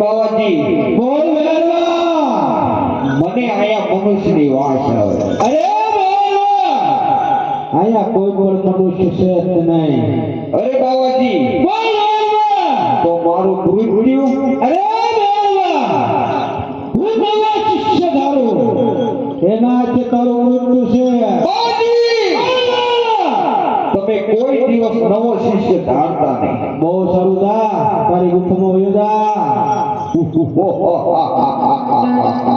બાવાજી. બોલ મેરવા મને આયા મનુષ્યની વાસ આવે. અરે આયા કોઈ પણ મનુષ્ય જ નહીં. અરે બાવાજી. બોલ તો મારું મૃત્યુ અરે મેરવા હું બોલા શિષ્ય ધારો. એના છે તારું મૃત્યુ છે. તમે કોઈ દિવસ નવો શિષ્ય ધારતા નહીં. બહુ સારું તારી ગુફામાં 哈哈哈哈哈哈。